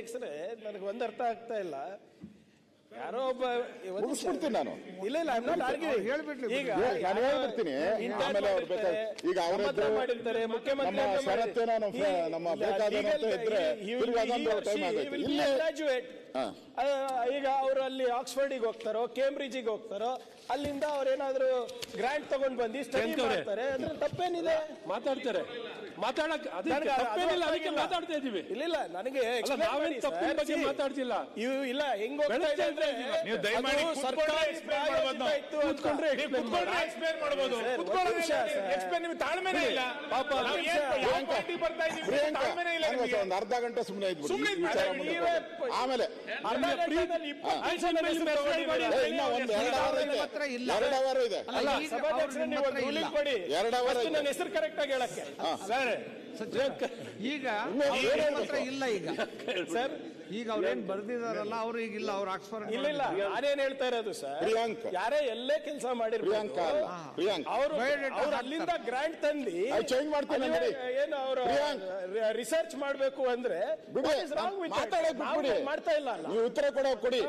ಅಧ್ಯಕ್ಷರೇ ನನಗೆ ಒಂದು ಅರ್ಥ ಆಗ್ತಾ ಇಲ್ಲ ಯಾರೋ ಒಬ್ಬ ಮುಗಿಸ್ಬಿಡ್ತೀನಿ ನಾನು. ಇಲ್ಲ ಇಲ್ಲ I'm not arguing. ಅವ್ರು ಹೇಳ್ಬಿಡ್ಲಿ ಈಗ. ನಾನು ಹೇಳ್ಬಿಡ್ತೀನಿ. ಆಮೇಲೆ ಅವ್ರು ಮಾಡಿರ್ತಾರೆ, ಬೇಕಾದ್ರೆ- ಈಗ ಮುಖ್ಯಮಂತ್ರಿ ನಮ್ಮ ನಮ್ಮ ಫ್ರ- ಬೇಕಾದವನು ಅಂತ legal- ಇದ್ರೆ he will ತಿರ್ಗಿ ಅದೊಂದು he time she ಆಗೈತೆ. will be ಇಲ್ಲಿ- a graduate. ಹಾ. ಆ, ಈಗ ಅವರು ಅಲ್ಲಿ ಆಕ್ಸ್ಫರ್ಡಿಗೆ ಹೋಗ್ತಾರೋ ಕೇಂಬ್ರಿಡ್ಜಿಗೆ ಹೋಗ್ತಾರೋ ಅಲ್ಲಿಂದ ಅವ್ರೇನಾದ್ರೂ ಗ್ರಾಂಟ್ ತಗೊಂಡ್ ಬಂದು ಸ್ಟಡಿ. ಮಾಡ್ತಾರೆ. ಅದ್ರ ತಪ್ಪೇನಿದೆ. ಮಾತಾಡ್ತಾರೆ. ಮಾತಾಡಕ್ ತಪ್ಪೇನಿಲ್ಲ ಅದಕ್ಕೆ ಮಾತಾಡ್ತಾ ಇದೀವಿ. ಇಲ್ಲ ಇಲ್ಲ ನನಗೆ ಅಲ್ಲ explain ನಾವೇನ್ ತಪ್ಪಿನ ಬಗ್ಗೆ See, ಮಾತಾಡ್ತಿಲ್ಲ. ಇವು ಇಲ್ಲ ಹೆಂಗ್ ಹೋಗ್ತಾ ಇದೆ ಅಂದ್ರೆ ನೀವು ದಯಮಾಡಿ ಕೂತ್ಕೊಂಡ್ರೆ ಮಾಡ್ಬೋದು ನಾವು. ಕೂತ್ಕೊಂಡ್ರೆ ಎಕ್ಸ್ಪ್ಲೇನ್ ಕುತ್ಕೊಳ್ಳೋದೇ ಇಲ್ಲ. ಎಕ್ಸ್ಪ್ಲೇನ್ ನಿಮ್ಗೆ ತಾಳ್ಮೆನೇ ಇಲ್ಲ. ಪಾಪ ನಾವು ಬರ್ತಾ ತಾಳ್ಮೆನೇ ಇಲ್ಲ ನಿಮಗೆ. ಒಂದು ಅರ್ಧ ಗಂಟೆ ಸುಮ್ಮನೆ ಇದ್ಬಿಡಿ. ನೀವೇ. ಆಮೇಲೆ ಅರ್ಧ ಗಂಟೆ ಇಪ್ಪತ್ತು ಒಂದು ಎರಡು ಮಾತ್ರ ಇಲ್ಲ. ಎರಡು ಅವರ್ ಇದೆ. ಅಲ್ಲ, ಅಲ್ಲ ಈಗ ಸಭಾಧ್ಯಕ್ಷರೇ ಅವ್ರು ನೀವು ಹತ್ರ ರೂಲಿಂಗ್ ಇಲ್ಲ. ಕೊಡಿ ಎರಡು ಅವರ್ First ಐತೆ. ನನ್ನ ಹೆಸರು ಕರೆಕ್ಟ್ ಆಗಿ ಹೇಳಕ್ಕೆ. ಸರ್. ಈಗ ಇನ್ನು ಅವ್ರು ಏನ್ ಹತ್ರ ಇಲ್ಲ ಈಗ. ಸರ್ ಈಗ ಅವ್ರೇನ್ ಬರ್ದಿದಾರಲ್ಲ ಅವ್ರು ಈಗ ಇಲ್ಲ ಅವ್ರು ಆಕ್ಸ್ಫರ್ಡ್ ಇಲ್ಲ ಇಲ್ಲ. ನಾನೇನ್ ಹೇಳ್ತಾ ಇರೋದು ಸರ್? ಪ್ರಿಯಾಂಕ. ಯಾರೇ ಎಲ್ಲೇ ಕೆಲಸ ಮಾಡಿರ್ ಅಲ್ಲ. ಮಾಡಿರ್ಬೋದು ಪ್ರಿಯಾಂಕ. ಅವರು Biodata ಅವ್ರು ಅಲ್ಲಿಂದ ಗ್ರಾಂಟ್ ತಂದಿ ಅದು change ಮಾಡ್ತೀನಿ ಅಲ್ಲಿ. ಏನು ಅವರು ಪ್ರಿಯಾಂಕ್. ರಿಸರ್ಚ್ ಮಾಡ್ಬೇಕು ಅಂದ್ರೆ ಬಿಡಿ. what is wrong with that? ಮಾತಾಡಕ್ ನಾವು ಮಾಡ್ತಾ ಇಲ್ಲ ಅಲ್ಲ. ನೀವು ಉತ್ತರ ಕೊಡೋ. ಕೊಡಿ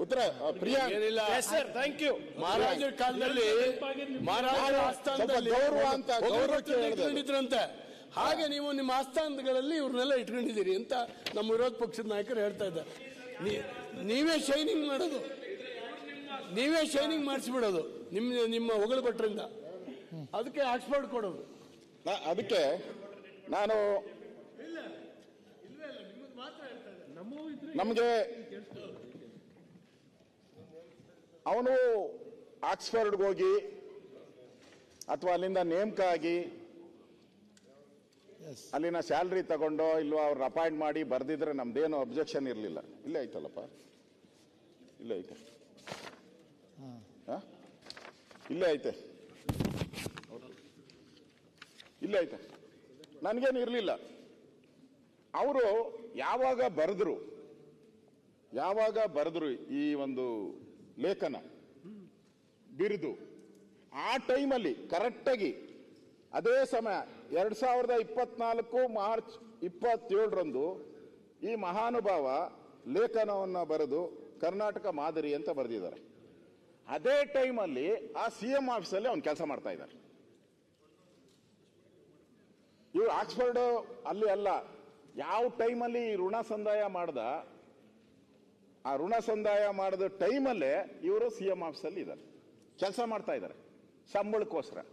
ಉತ್ತರ ಪ್ರಿಯಾ ಏನಿಲ್ಲ. ಸರ್ ಥ್ಯಾಂಕ್ ಯು ಮಹಾರಾಜರ ಕಾಲದಲ್ಲಿ ಮಹಾರಾಜರ ಆಸ್ಥಾನದಲ್ಲಿ ಗೌರವ ಅಂತ ಗೌರವಕ್ಕೆ ಇಟ್ಕೊಂಡಿದ್ರಂತೆ. ಹಾಗೆ ನೀವು ನಿಮ್ಮ ಆಸ್ಥಾನಗಳಲ್ಲಿ ಇವ್ರನ್ನೆಲ್ಲ ಇಟ್ಕೊಂಡಿದ್ದೀರಿ ಅಂತ ನಮ್ಮ ವಿರೋಧ ಪಕ್ಷದ ನಾಯಕರು ಹೇಳ್ತಾ ಇದ್ದಾರೆ. ನೀ- ನೀವೇ ಶೈನಿಂಗ್ ಮಾಡೋದು. ನೀವೇ ಶೈನಿಂಗ್ ಮಾಡಿಸ್ಬಿಡೋದು. ನಿಮ್ಮ ನಿಮ್ಮ ಹೊಗಳ ಭಟ್ರಿಂದ. ಅದಕ್ಕೆ ಆಕ್ಸ್ಫರ್ಡ್ ಕೊಡೋದು. ಅದಕ್ಕೆ ನಾನು ನಮಗೆ ಅವನು ಆಕ್ಸ್ಫರ್ಡ್ಗೆ ಹೋಗಿ ಅಥವಾ ಅಲ್ಲಿಂದ ನೇಮಕ ಆಗಿ ಅಲ್ಲಿನ ಸ್ಯಾಲ್ರಿ ತಗೊಂಡೋ ಇಲ್ವಾ ಅವ್ರನ್ನ ಅಪಾಯಿಂಟ್ ಮಾಡಿ ಬರ್ದಿದ್ರೆ ನಮ್ದೇನು ಅಬ್ಜೆಕ್ಷನ್ ಇರಲಿಲ್ಲ. ಇಲ್ಲೇ ಐತಲ್ಲಪ್ಪ ಇಲ್ಲೇ ಐತೆ. ಹಾ? ಇಲ್ಲೇ ಐತೆ. ಇಲ್ಲೇ ಐತೆ. ನನಗೇನು ಇರಲಿಲ್ಲ. ಅವರು ಯಾವಾಗ ಬರೆದ್ರು ಯಾವಾಗ ಬರೆದ್ರು ಈ ಒಂದು ಲೇಖನ ಬಿರುದು. ಆ ಟೈಮಲ್ಲಿ ಕರೆಕ್ಟಾಗಿ ಅದೇ ಸಮಯ ಎರಡು ಸಾವಿರದ ಇಪ್ಪತ್ನಾಲ್ಕು ಮಾರ್ಚ್ ಇಪ್ಪತ್ತೇಳರಂದು ಈ ಮಹಾನುಭಾವ ಲೇಖನವನ್ನು ಬರೆದು ಕರ್ನಾಟಕ ಮಾದರಿ ಅಂತ ಬರೆದಿದ್ದಾರೆ. ಅದೇ ಟೈಮಲ್ಲಿ ಆ ಸಿ ಎಂ ಆಫೀಸಲ್ಲಿ ಅವ್ನು ಕೆಲಸ ಮಾಡ್ತಾ ಇದ್ದಾರೆ. ಇವ್ರು ಆಕ್ಸ್ಫರ್ಡ್ ಅಲ್ಲಿ ಅಲ್ಲ, ಯಾವ ಟೈಮಲ್ಲಿ ಋಣ ಸಂದಾಯ ಮಾಡ್ದ ಆ ಋಣ ಸಂದಾಯ ಮಾಡಿದ ಟೈಮಲ್ಲೇ ಇವರು ಸಿ ಎಂ ಆಫೀಸಲ್ಲಿ ಇದ್ದಾರೆ. ಕೆಲಸ ಮಾಡ್ತಾ ಇದ್ದಾರೆ. ಸಂಬಳಕ್ಕೋಸ್ಕರ.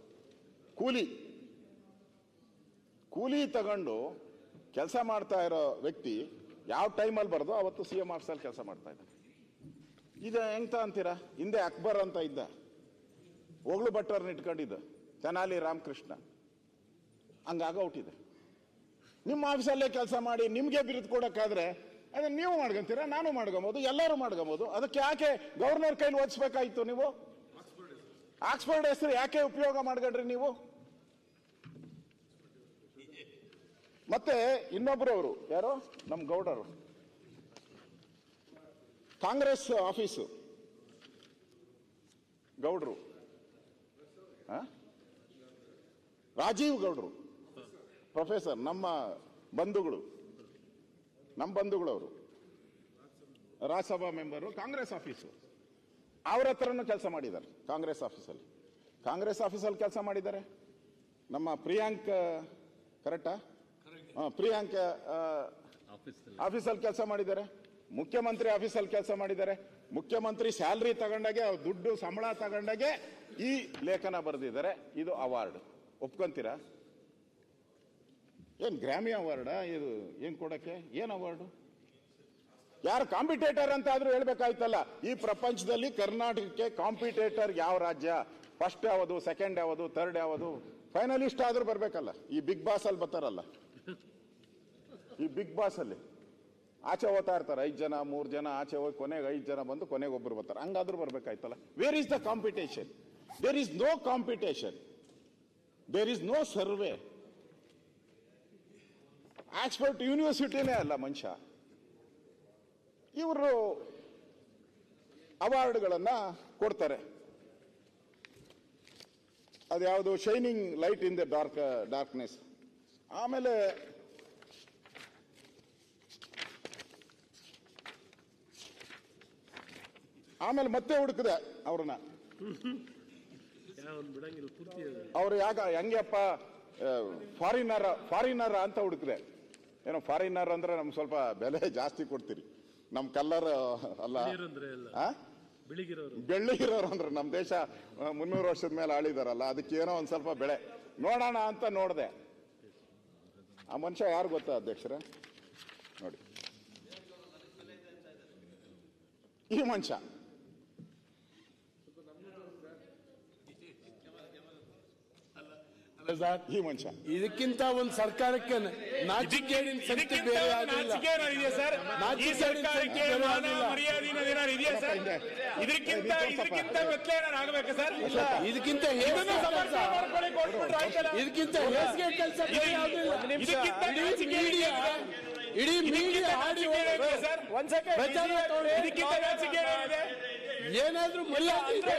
ಕೂಲಿ. ಕೂಲಿ ತಗೊಂಡು ಕೆಲಸ ಮಾಡ್ತಾ ಇರೋ ವ್ಯಕ್ತಿ ಯಾವ ಟೈಮಲ್ಲಿ ಬರೋದು ಅವತ್ತು ಸಿ ಎಂ ಆಫೀಸಲ್ಲಿ ಕೆಲಸ ಮಾಡ್ತಾ ಇದ್ದಾರೆ ಇದು ಹೆಂಗ್ತ ಅಂತೀರಾ? ಹಿಂದೆ ಅಕ್ಬರ್ ಅಂತ ಇದ್ದ. ಹೋಗ್ಲು ಭಟ್ಟರ್ನ ಇಟ್ಕೊಂಡಿದ್ದ. ತೆನಾಲಿ ರಾಮಕೃಷ್ಣ. ಹಂಗಾಗೋಟಿದೆ ನಿಮ್ಮ ಆಫೀಸಲ್ಲೇ ಕೆಲಸ ಮಾಡಿ ನಿಮಗೆ ಬಿರುದು ಕೊಡೋಕ್ಕಾದ್ರೆ ಅದನ್ನ ನೀವು ಮಾಡ್ಕೊಂತೀರ, ನಾನು ಮಾಡ್ಕೊಬೋದು, ಎಲ್ಲರೂ ಮಾಡ್ಕೊಬೋದು. ಅದಕ್ಕೆ ಯಾಕೆ ಗವರ್ನರ್ ಕೈಲಿ ಓದಿಸ್ಬೇಕಾಯ್ತು ನೀವು? ಆಕ್ಸ್ಫರ್ಡ್ ಹೆಸರು ಯಾಕೆ ಉಪಯೋಗ ಮಾಡ್ಕೊಂಡ್ರಿ ನೀವು? ಮತ್ತೆ ಇನ್ನೊಬ್ರು ಅವರು ಯಾರು? ನಮ್ಮ ಗೌಡರು. Congress office. ಗೌಡ್ರು? ರಾಜೀವ್ ಗೌಡ್ರು. ಪ್ರೊಫೆಸರ್, ನಮ್ಮ ಬಂಧುಗಳು. ನಮ್ಮ ಬಂಧುಗಳವರು ರಾಜ್ಯಸಭಾ ಮೆಂಬರು ಕಾಂಗ್ರೆಸ್ ಆಫೀಸು ಅವರ ಹತ್ರನೂ ಕೆಲಸ ಮಾಡಿದ್ದಾರೆ ಕಾಂಗ್ರೆಸ್ ಆಫೀಸಲ್ಲಿ. ಕಾಂಗ್ರೆಸ್ ಆಫೀಸಲ್ಲಿ ಕೆಲಸ ಮಾಡಿದ್ದಾರೆ. ನಮ್ಮ ಪ್ರಿಯಾಂಕ್ ಕರೆಕ್ಟಾ? ಹಾಂ ಪ್ರಿಯಾಂಕ್ ಆಫೀಸಲ್ಲಿ ಕೆಲಸ ಮಾಡಿದ್ದಾರೆ. ಮುಖ್ಯಮಂತ್ರಿ ಆಫೀಸಲ್ಲಿ ಕೆಲಸ ಮಾಡಿದ್ದಾರೆ. ಮುಖ್ಯಮಂತ್ರಿ ಸ್ಯಾಲ್ರಿ ತಗೊಂಡಾಗೆ ಅವ್ರು ದುಡ್ಡು ಸಂಬಳ ತಗೊಂಡಾಗೆ ಈ ಲೇಖನ ಬರೆದಿದ್ದಾರೆ. ಇದು ಅವಾರ್ಡ್. ಒಪ್ಕೊಂತೀರಾ? ಏನ್ ಗ್ರಾಮಿ ಅವಾರ್ಡಾ? ಇದು ಏನು ಕೊಡೋಕ್ಕೆ? ಏನು ಅವಾರ್ಡು? ಯಾರು ಕಾಂಪಿಟೇಟರ್ ಅಂತ ಆದರೂ ಹೇಳ್ಬೇಕಾಯ್ತಲ್ಲ. ಈ ಪ್ರಪಂಚದಲ್ಲಿ ಕರ್ನಾಟಕಕ್ಕೆ ಕಾಂಪಿಟೇಟರ್ ಯಾವ ರಾಜ್ಯ? ಫಸ್ಟ್ ಯಾವುದು ಸೆಕೆಂಡ್ ಯಾವುದು ಥರ್ಡ್ ಯಾವುದು? ಫೈನಲಿಸ್ಟ್ ಆದರೂ ಬರಬೇಕಲ್ಲ. ಈ ಬಿಗ್ ಬಾಸ್ ಅಲ್ಲಿ ಬರ್ತಾರಲ್ಲ. ಈ ಬಿಗ್ ಬಾಸ್ ಅಲ್ಲಿ. ಆಚೆ ಹೋಗ್ತಾ ಇರ್ತಾರೆ. ಐದು ಜನ, ಮೂರು ಜನ, ಆಚೆ ಹೋಗಿ ಕೊನೆಗೆ ಐದು ಜನ ಬಂದು ಕೊನೆಗೆ ಒಬ್ಬರು ಬರ್ತಾರೆ. ಹಂಗಾದ್ರೂ ಬರಬೇಕಾಯ್ತಲ್ಲ. Where is the competition there is no competition there is no survey Oxford ಯೂನಿವರ್ಸಿಟಿನೇ ಅಲ್ಲ ಮನುಷ್ಯ. ಇವರು ಅವಾರ್ಡ್ಗಳನ್ನು ಕೊಡ್ತಾರೆ. ಅದು ಅದ್ಯಾವುದು shining light in the dark darkness ಆಮೇಲೆ ಆಮೇಲೆ ಮತ್ತೆ ಹುಡುಕಿದೆ ಅವ್ರನ್ನ. ಅವ್ರು ಯಾಕ ಹೆಂಗಪ್ಪ ಫಾರಿನರ ಫಾರಿನರ ಅಂತ ಹುಡುಕಿದೆ. ಏನೋ ಫಾರಿನರ್ ಅಂದ್ರೆ ನಮ್ಗೆ ಸ್ವಲ್ಪ ಬೆಲೆ ಜಾಸ್ತಿ ಕೊಡ್ತೀರಿ. ನಮ್ ಕಲ್ಲರ್ ಅಲ್ಲ? ಬೆಳ್ಳಿಗಿರೋರು ಅಂದ್ರೆ ನಮ್ಮ ದೇಶ ಮುನ್ನೂರು ವರ್ಷದ ಮೇಲೆ ಆಳಿದಾರಲ್ಲ ಅದಕ್ಕೆ ಏನೋ ಒಂದ್ ಸ್ವಲ್ಪ ಬೆಳೆ. ನೋಡೋಣ ಅಂತ ನೋಡಿದೆ. ಆ ಮನುಷ್ಯ ಯಾರು ಗೊತ್ತಾ ಅಧ್ಯಕ್ಷರ? ನೋಡಿ. ಈ ಮನುಷ್ಯ. ಈ ಮನುಷ್ಯ ಇದಕ್ಕಿಂತ ಒಂದು ಸರ್ಕಾರಕ್ಕೆ ನಾಚಿಕೇಡಿನ ಬೇರೆ. ನಾಚಿಕೆ ಸರ್? ಈ ಸರ್ಕಾರಕ್ಕೆ. ಮಾನ ಇದೆಯಾ ಸರ್? ಇದಕ್ಕಿಂತ ಇದಕ್ಕಿಂತ ಆಗಬೇಕಾ ಸರ್? ಇದಕ್ಕಿಂತ ಇದಕ್ಕಿಂತ ಹೇಸಿಗೆ ಕೆಲಸ. ಇದಕ್ಕಿಂತ ಇಡೀ ನಾಚಿಕೆ ಮೀಡಿಯಾ ಇಡೀ ಮೀಡಿಯಾ ಹಾಡಿ ಸರ್? ಒಂದ್ ಸೆಕೆಂಡ್ ಇದಕ್ಕಿಂತ ನಾಚಿಕೆ ಏನಿದೆ ಏನಾದ್ರೂ ಮರ್ಯಾದೆ ಇದೆ?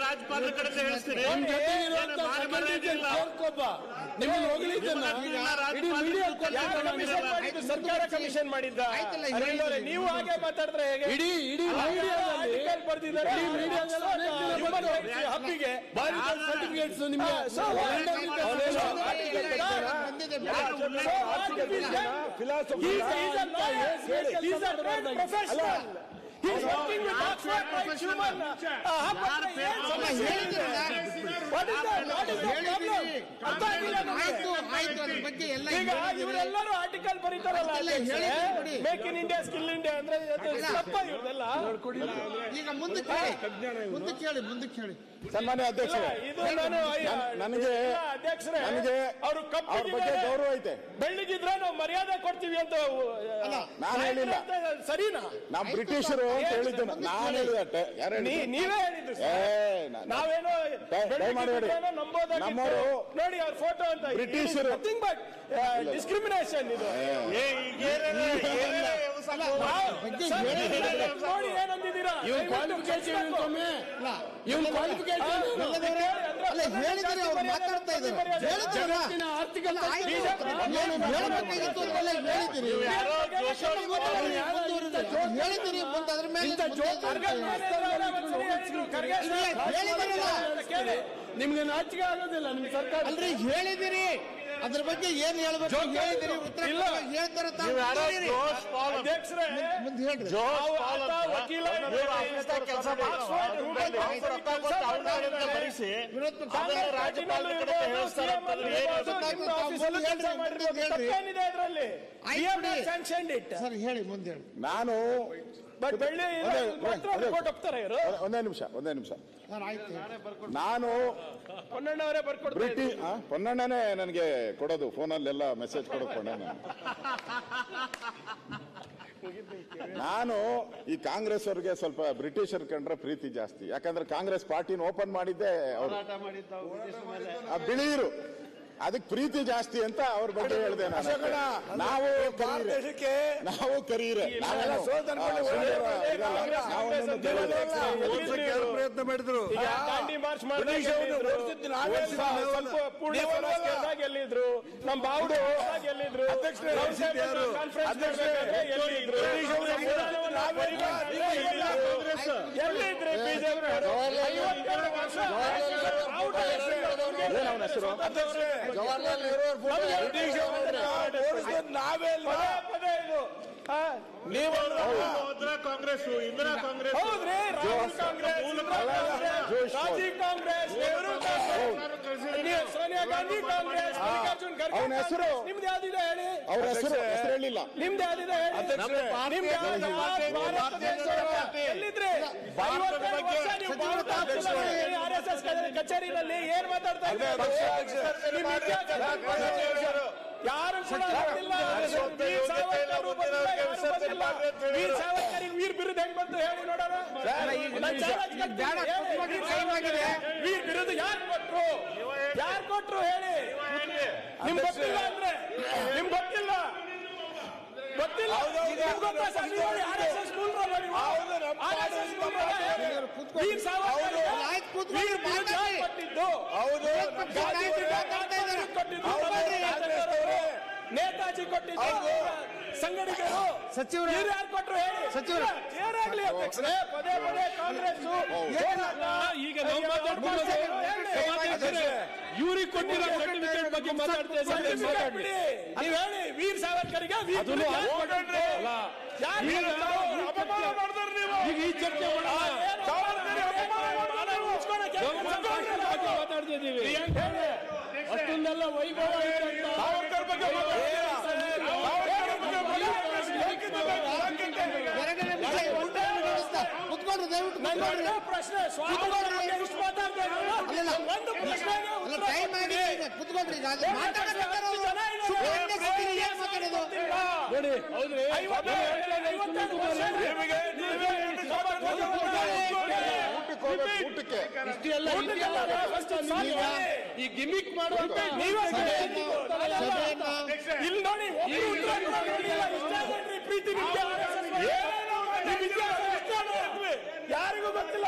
ರಾಜ್ಯಪಾಲರ ಕಡೆ ಒಬ್ಬ ನಿಮ್ಮನ್ನ ಹೊಗಳಿದ್ದನ್ನ ಇಡೀ ಮೀಡಿಯಾ ಸರ್ಕಾರ ಕಮಿಷನ್ ಮಾಡಿದ್ದ? ನೀವು ಹಾಗೆ ಮಾತಾಡಿದ್ರೆ ಹೇಗೆ? ಇಡೀ ಇಡೀ ಮೀಡಿಯಾದಲ್ಲಿ ಬರ್ತಿದ್ದಾರೆ ಇಡೀ ಮೀಡಿಯಾದಲ್ಲಿ ಹಬ್ಬಿಗೆ. ಬಾರಿ ಸರ್ಟಿಫಿಕೇಟ್ಸ್ ನಿಮ್ಗೆ so He's working with Oxford like human. ಸಮಸ್ಯೆ ಇದೆ? What is that? What is the problem? ಅರ್ಥ ಆಗಿಲ್ಲ ನಮ್ಗೆ. ಈಗ ಇವರೆಲ್ಲರೂ article ಬರೀತಾರಲ್ಲ make in India skill India ಅಂದ್ರೆ ಅದು ತಪ್ಪ ಇವ್ರದೆಲ್ಲ. ಈಗ ಮುಂದೆ ಕೇಳಿ ಮುಂದೆ ಹೇಳಿ ಸನ್ಮಾನ್ಯ ಅಧ್ಯಕ್ಷರೇ ಇದು ನಾನು ನನ್- ನನಗೆ ಅಧ್ಯಕ್ಷರೇ ನನಗೆ ಅವರು ಅವ್ರ ಬಗ್ಗೆ ಗೌರವ ಐತೆ. ಬೆಳ್ಳಿಗಿದ್ರೆ ನಾವು ಮರ್ಯಾದೆ ಕೊಡ್ತೀವಿ ಅಂತ ನಾನು ಹೇಳಿಲ್ಲ. ಅಂತ ಸರಿನಾ? ನಾವು ಬ್ರಿಟಿಷರು ಅಂತ ಹೇಳಿದ್ದು ನಾನು ಹೇಳಿದಟ್ಟೆ? ನೀವೇ ಹೇಳಿದ್ದು ನಾವೇನೋ. ನಮ್ಮವರು ನೋಡಿ ಅವ್ರ ಫೋಟೋ ಅಂತ. ಬ್ರಿಟಿಷರು. ನಥಿಂಗ್ ಬಟ್ ಡಿಸ್ಕ್ರಿಮಿನೇಷನ್ ಇದು. ಸರ್, ನೋಡಿ ಏನಂದಿದ್ದೀರಾ? ಇವನ್ ಹೇಳಿದಿರಿ ಮುಂದೆ ಅದ್ರ ಮೇಲೆ ನಿಮ್ಗೆ ನಾಚಿಕೆ ಆಗೋದಿಲ್ಲ ನಿಮ್ ಸರ್ಕಾರ ಅಲ್ರಿ ಹೇಳಿದಿರಿ. ಅದ್ರ ಬಗ್ಗೆ ಏನ್ ಹೇಳ್ಬೇಕು? ಹೇಳಿದಿರಿ ಉತ್ತರ. ಹೇಳ್ತಾರೆ ಹೇಳ್ರಿ. ನಾನು ಬಟ್ ಬೆಳ್ಳಿ ಅದೇ, ಮಾತ್ರ ಅದೇ. ರಿಪೋರ್ಟ್ ಹೋಗ್ತಾರೆ ಇವರು. ಒಂದೇ- ನಿಮಿಷ ಒಂದೇ ನಿಮಿಷ. ನಾನು ಅವರೇ ಬ್ರಿಟಿ ಆ, ಪೊನ್ನಣ್ಣನೇ ನನಗೆ ಕೊಡೋದು ಫೋನಲ್ಲೆಲ್ಲ ಮೆಸೇಜ್ ಕೊಡೋದು ಪೊನ್ನಣ್ಣ. ನಾನು ಈ ಕಾಂಗ್ರೆಸ್ ಅವ್ರಿಗೆ ಸ್ವಲ್ಪ ಬ್ರಿಟಿಷರ್ ಕಂಡ್ರೆ ಪ್ರೀತಿ ಜಾಸ್ತಿ. ಯಾಕಂದ್ರೆ ಕಾಂಗ್ರೆಸ್ ಪಾರ್ಟಿನ ಓಪನ್ ಮಾಡಿದ್ದೆ ಅವರು. ಆ ಬಿಳಿಯರು. ಅದಕ್ಕೆ ಪ್ರೀತಿ ಜಾಸ್ತಿ ಅಂತ ಅವ್ರ ಬಗ್ಗೆ ಹೇಳಿದೆ ನಾನು. ನಾವು ಕರೀರೆ. ನಾವು ಕರೀರೆ. ಪ್ರಯತ್ನ ಮಾಡಿದ್ರು? ಎಲ್ಲಿದ್ರು ನಮ್ಮ ಬಾವುಡು ಎಲ್ಲಿದ್ರು ಅವನ ಹೆಸರು ನಾವೇ ನೀವು ಕಾಂಗ್ರೆಸ್ ಇಂದಿರಾ ಕಾಂಗ್ರೆಸ್ ಹೌದ್ರಿ ರಾಹುಲ್ ಕಾಂಗ್ರೆಸ್ ರಾಜೀವ್ ಕಾಂಗ್ರೆಸ್. ನೆಹರು ಸೋನಿಯಾ ಗಾಂಧಿ ಕಾಂಗ್ರೆಸ್ ಮಲ್ಲಿಕಾರ್ಜುನ್ ಖರ್ಗೆ ಅವ್ನ ಹೆಸರು? ನಿಮ್ದು ಯಾವ್ದಿದೆ ಹೇಳಿ? ಅವ್ರ ಹೆಸರು ಹೆಸರು ಹೇಳಿಲ್ಲ. ನಿಮ್ದು ಯಾವ್ದಿದೆ ಹೇಳಿ? ನಿಮ್ದು ಯಾವ್ದು? ಭಾರತ ದೇಶದ ಎಲ್ಲಿದ್ರಿ ಐವತ್ತೆರಡು ವರ್ಷ ನೀವು ಭಾರತ ಆರ್ಎಸ್ಎಸ್ ಕಚೇರಿನಲ್ಲಿ ಏನ್ ಮಾತಾಡ್ತಾ ಇದ್ದೀರಿ? ನಿಮ್ಮ ಇತಿಹಾಸ ಯಾರು. ವೀರ್ ಸಾವರ್ಕರ್ ಬಂದಿಲ್ಲ, ಯಾರು ಬಂದಿಲ್ಲ. ವೀರ್ ಬಿರುದು ಹೆಂಗ್ ಬಂತು ಹೇಳಿ ನೋಡೋಣ. ವೀರ್ ಬಿರುದು ಯಾರು ಕೊಟ್ರು? ಯಾರು ಕೊಟ್ರು ಹೇಳಿ? ನಿಮ್ ಗೊತ್ತಿಲ್ಲ ಅಂದ್ರೆ? ನಿಮ್ ಗೊತ್ತಿಲ್ಲ? ಗೊತ್ತಿಲ್ಲ? ವೀರ್ ಸಾವರ್ಕರ್. ಕೊಟ್ಟಿದ್ದು? ನೇತಾಜಿ ಕೊಟ್ಟಿದ್ದು ಸಂಗಡಿಗರು ಸಚಿವರು- ಇವ್ರು ಯಾರು ಕೊಟ್ರು ಹೇಳಿ? ಸಚಿವರು- ಏನಾಗ್ಲಿ ಅಧ್ಯಕ್ಷರೇ? ಪದೇ ಪದೇ ಕಾಂಗ್ರೆಸ್ ಈಗ ನಾವು ಇವ್ರಿಗೆ ಕೊಟ್ಟಿರೋ ಸರ್ಟಿಫಿಕೇಟ್ ಬಗ್ಗೆ ಮಾತಾಡ್ತಾ ಇದ್ದಾರೆ. ನೀವ್ ಹೇಳಿ ವೀರ್ ಸಾವರ್ಕರ್ಗೆ ವೀರ್ ಈಗ ಕೊಟ್ರು? ನಾವು ಅಪಮಾನ ಮಾಡಿದ್ರು ನೀವು. ಈಗ ಈ ಚರ್ಚೆ ಮಾತಾಡ್ತಾ ಇದ್ದೀವಿ. ಅಷ್ಟೊಂದೆಲ್ಲ ವೈಭವ ಇದೆ ಅಂತ. ಸಾವರ್ಕರ್ ಬಗ್ಗೆ ಮಾತಾಡ್ತೀರಾ? ಸಾವರ್ಕರ್ ಬಗ್ಗೆ ಎರಡು ನಿಮಿಷ ಊಟ ನಡೆಸ್ತಾ. ಕೂತ್ಕೊಳ್ರಿ ದಯವಿಟ್ಟು ನನ್ನ ಕೂತ್ಕೊಳ್ರಿ. ಒಂದೇ ಪ್ರಶ್ನೆ ಸ್ವಾತಂತ್ರ್ಯ ಬಗ್ಗೆ ಇಷ್ಟು ಮಾತಾಡ್ಬೇಕು ಅಲ್ಲಲ್ಲ. ಒಂದು ಪ್ರಶ್ನೆಗೆ ಅಲ್ಲ ಉತ್ತರ ಟೈಮ್ ಕೊಡಿ. ಆಗಿದೆ ಈಗ. ಕೂತ್ಕೊಳ್ರಿ ಈಗ ಅದು ಮಾತಾಡಬೇಕಾದ್ರೆ ಅವರು ಸುಮ್ಮನೆ ಕೂತಿರಿ, ಏನ್ ಮಾತಾಡೋದು? ನೋಡಿ ಊಟಕ್ಕೆ ಈ ಗಿಮಿಕ್ ಮಾಡುವಂತ ಇಲ್ಲಿ ನೋಡಿ ಪ್ರೀತಿ ನಿಮ್ಗೆ ನಿಮ್ ಇತಿಹಾಸ ಇಷ್ಟ ಅಲ್ವಾ? ಯಾರಿಗೂ ಗೊತ್ತಿಲ್ಲ.